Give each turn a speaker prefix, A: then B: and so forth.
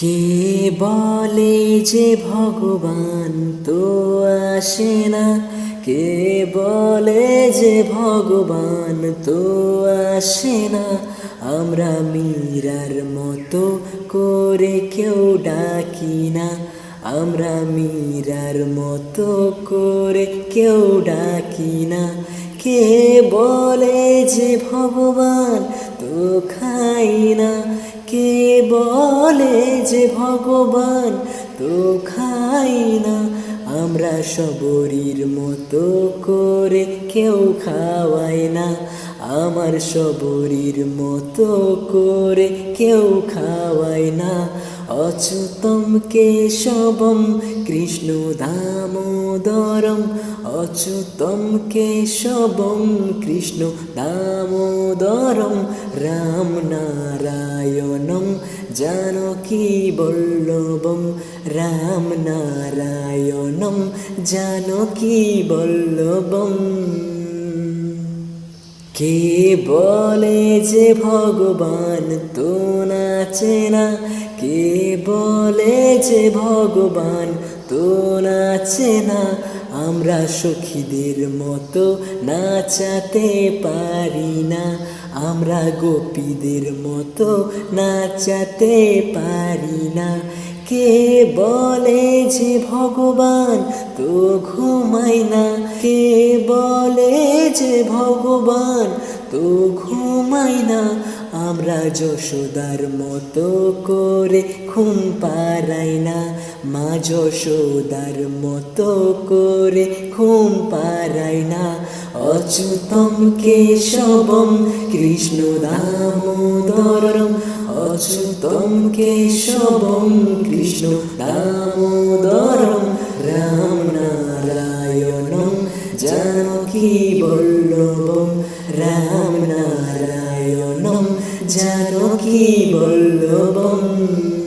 A: কে বলে যে ভগবান তো আসে না? কে বলে যে ভগবান তো আসে না? আমরা মীরার মতো করে কেউ ডাকি না। আমরা মীরার মতো করে কেউ ডাকি না। কে বলে যে ভগবান তো খাই না। কে বলে যে ভগবান তো খাই না। আমরা সবরীর মতো করে কেউ খাওয়াই না। আমার সবরীর মতো করে কেউ খাওয়াই না। অচ্যুতম কেশবম, কৃষ্ণ দামোদরম। অচ্যুতম কেশবম, কৃষ্ণ দামোদরম। রাম নারায়ণম, জানকী বল্লভম। রাম নারায়ণম, জানকী বল্লভম। কে বলে যে ভগবান, তো নাচে না। কে বলে যে ভগবান? তো নাচে না? আমরা সখীদের মতো নাচাতে পারি না। আমরা গোপীদের মতো নাচাতে পারি না। কে বলে যে ভগবান? তো ঘুমাই না। কে বলে যে ভগবান? তো ঘুমাই না। আমরা যশোদার মতো করে ঘুম পারাই না। মা যশোদার মতো করে ঘুম পারাই না। অচ্যুতম কেশবম কৃষ্ণ দামোদরম অচ্যুতম কেশবম কৃষ্ণ দামোদরম রাম নারায়ণম, জানকী বল্লভম। বল্লভম